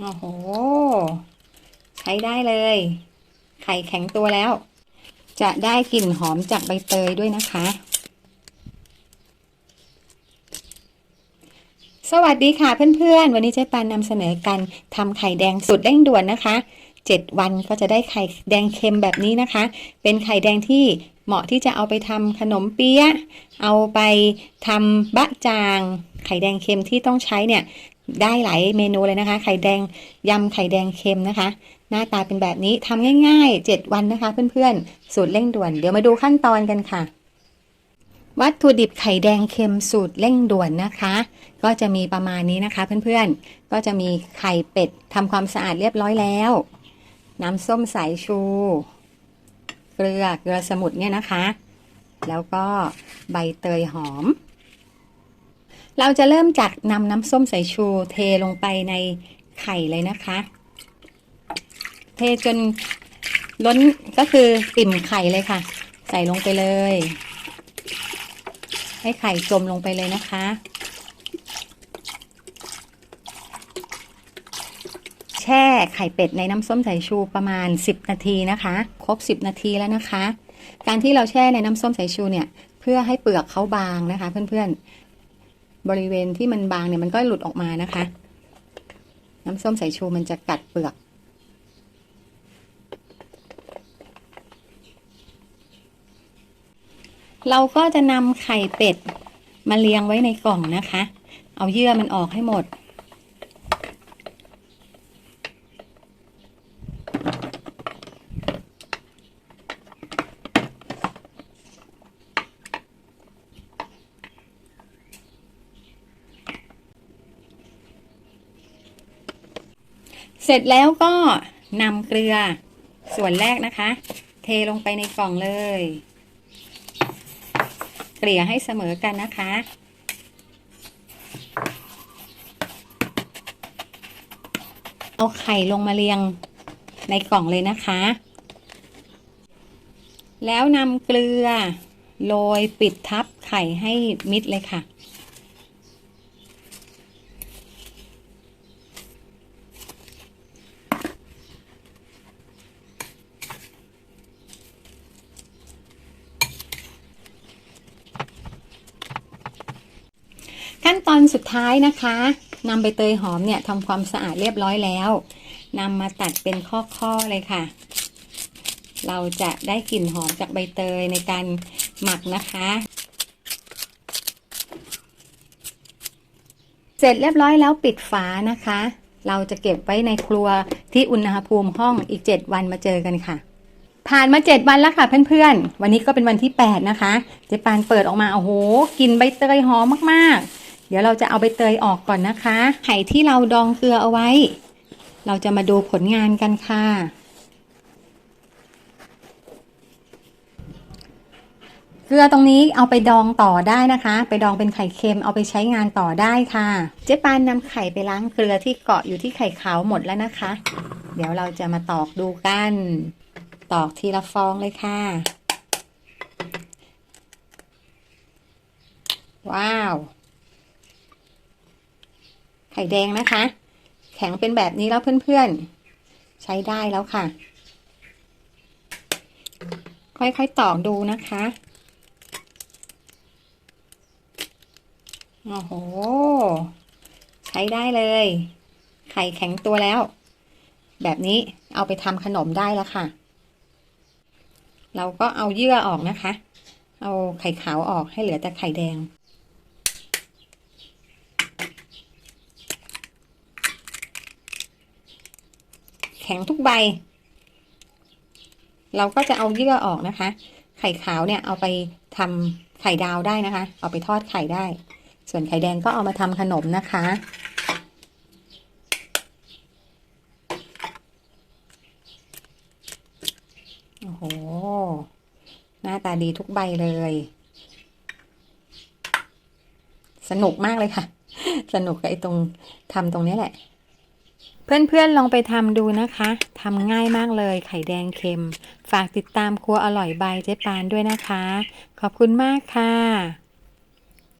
โอ้โห ใช้ได้เลย ไข่แข็งตัวแล้ว จะได้กลิ่นหอมจากใบเตยด้วยนะคะ สวัสดีค่ะเพื่อนๆ วันนี้เจ๊ปานนำเสนอการทำไข่แดงสุดเร่งด่วนนะคะ 7 วันก็จะได้ไข่แดงเค็มแบบนี้นะคะ เป็นไข่แดงที่เหมาะที่จะเอาไปทำขนมเปี๊ยะ เอาไปทำบะจาง ไข่แดงเค็มที่ต้องใช้เนี่ยได้หลายเมนูเลยนะคะ ไข่แดงยำไข่แดงเค็มนะคะ หน้าตาเป็นแบบนี้ทำง่าย ๆ 7 วันนะคะ เพื่อนๆ สูตรเร่งด่วน เดี๋ยวมาดูขั้นตอนกันค่ะ วัตถุดิบไข่แดงเค็มสูตรเร่งด่วนนะคะ ก็จะมีประมาณนี้นะคะเพื่อนๆ ก็จะมีไข่เป็ดทำความสะอาดเรียบร้อยแล้ว น้ำส้มสายชู เกลือเกลือสมุนเนี่ยนะคะ แล้วก็ใบเตยหอม เราจะเริ่มจากนำน้ำส้มสายชูเทลงไปในไข่เลยนะคะ เทจนล้นก็คือปิ่มไข่เลยค่ะ ใส่ลงไปเลย ให้ไข่จมลงไปเลยนะคะ แช่ไข่เป็ดในน้ำส้มสายชูประมาณ 10 นาทีนะคะ ครบ 10 นาทีแล้วนะคะ การที่เราแช่ในน้ำส้มสายชูเนี่ย เพื่อให้เปลือกเขาบางนะคะ เพื่อนๆ บริเวณที่มันบางเนี่ยมันก็หลุดออกมานะคะ น้ำส้มสายชูมันจะกัดเปลือก เราก็จะนำไข่เป็ดมาเรียงไว้ในกล่องนะคะ เอาเยื่อมันออกให้หมด เสร็จแล้วก็นำเกลือส่วนแรกนะคะ เทลงไปในกล่องเลย เกลี่ยให้เสมอกันนะคะ เอาไข่ลงมาเรียงในกล่องเลยนะคะ แล้วนำเกลือโรยปิดทับไข่ให้มิดเลยค่ะ ตอนสุดท้ายนะคะนำใบเตยหอมเนี่ยทำความสะอาดเรียบร้อยแล้วนำมาตัดเป็นข้อๆเลยค่ะ เราจะได้กลิ่นหอมจากใบเตยในการหมักนะคะ เสร็จเรียบร้อยแล้วปิดฝานะคะ เราจะเก็บไว้ในครัวที่อุณหภูมิห้องอีก 7 วันมาเจอกันค่ะ ผ่านมา 7 วันแล้วค่ะเพื่อนๆ วันนี้ก็เป็นวันที่ 8 นะคะ เจ๊ปานเปิดออกมาโอ้โหกลิ่นใบเตยหอมมากๆ เดี๋ยวเราจะเอาใบเตยออกก่อนนะคะ ไข่ที่เราดองเกลือเอาไว้ เราจะมาดูผลงานกันค่ะ เกลือตรงนี้เอาไปดองต่อได้นะคะ ไปดองเป็นไข่เค็มเอาไปใช้งานต่อได้ค่ะ เจ๊ปานนำไข่ไปล้างเกลือที่เกาะอยู่ที่ไข่ขาวหมดแล้วนะคะ เดี๋ยวเราจะมาตอกดูกัน ตอกทีละฟองเลยค่ะว้าว ข่แดงนะคะ แข็งเป็นแบบนี้แล้วเพื่อนๆ ใช้ได้แล้วค่ะ ค่อยๆตอกดูนะคะโอ้โห ใช้ได้เลย ไข่แข็งตัวแล้ว แบบนี้เอาไปทำขนมได้แล้วค่ะ เราก็เอาเยื่อออกนะคะ เอาไข่ขาวออกให้เหลือแต่ไข่แดง ข็งทุกใบ เราก็จะเอาเยื่อออกนะคะ ไข่ขาวเนี่ยเอาไปทำไข่ดาวได้นะคะ เอาไปทอดไข่ได้ ส่วนไข่แดงก็เอามาทำขนมนะคะ โอ้โห หน้าตาดีทุกใบเลย สนุกมากเลยค่ะ สนุกกับไอ้ตรงทำตรงนี้แหละ เพื่อนๆลองไปทำดูนะคะทำง่ายมากเลยไข่แดงเค็ม ฝากติดตามครัวอร่อยบายเจ๊ปานด้วยนะคะ ขอบคุณมากค่ะ